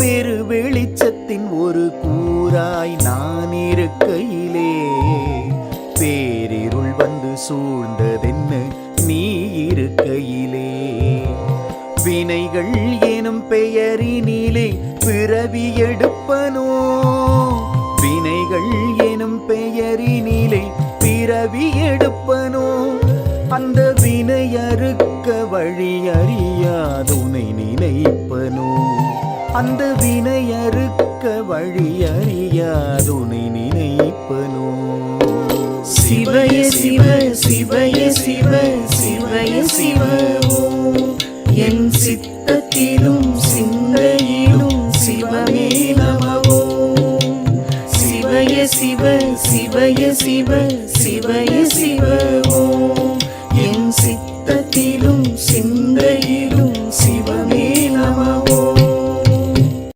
பெரு வெளிச்சத்தின் ஒரு கூறாய் நான் இருக்கையிலே. பேரிருள் வந்து சூழ்ந்ததென்ன நீ இருக்கையிலே. வினைகள் எனும் பெயரினிலே பிறவி எடுப்பனோ. வினைகள் எனும் பெயரினிலே பிறவி எடுப்பனோ. அந்த வினை அறுக்க வழி அறியாதுனை நினைப்பனோ. அந்த வினையறுக்க வழியறியாதுனை நினைப்பனோ? சிவய சிவ சிவய சிவ சிவய சிவ என் சித்தத்திலும் சிந்தையிலும் சிவமே நமவோ. சிவய சிவ சிவய சிவ சிவய சிவ என் சித்தத்திலும் சிந்த